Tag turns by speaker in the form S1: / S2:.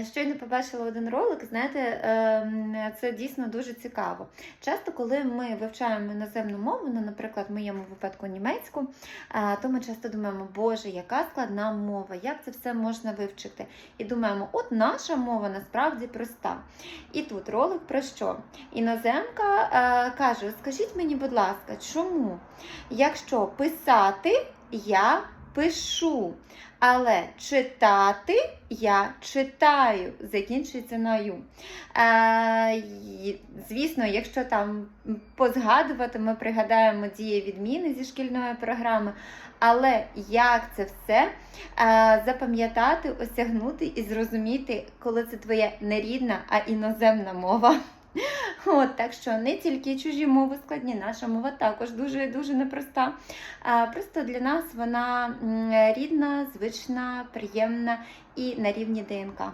S1: Е, Щойно побачила один ролик, знаєте, ем, це дійсно дуже цікаво. Часто, коли ми вивчаємо іноземну мову, ну, наприклад, в моєму випадку німецьку, е, то ми часто думаємо, Боже, яка складна мова, як це все можна вивчити? І думаємо, от наша мова насправді проста. І тут ролик про що? Іноземка е, каже: скажіть мені, будь ласка, чому? Якщо писати, я пишу. Але читати я читаю, закінчується на ю. Е, звісно, якщо там позгадувати, ми пригадаємо дії відміни зі шкільної програми. Але як це все е, запам'ятати, осягнути і зрозуміти, коли це твоя не рідна, а іноземна мова? От, так що не тільки чужі мови складні, наша мова також дуже дуже непроста. Просто для нас вона рідна, звична, приємна і на рівні ДНК.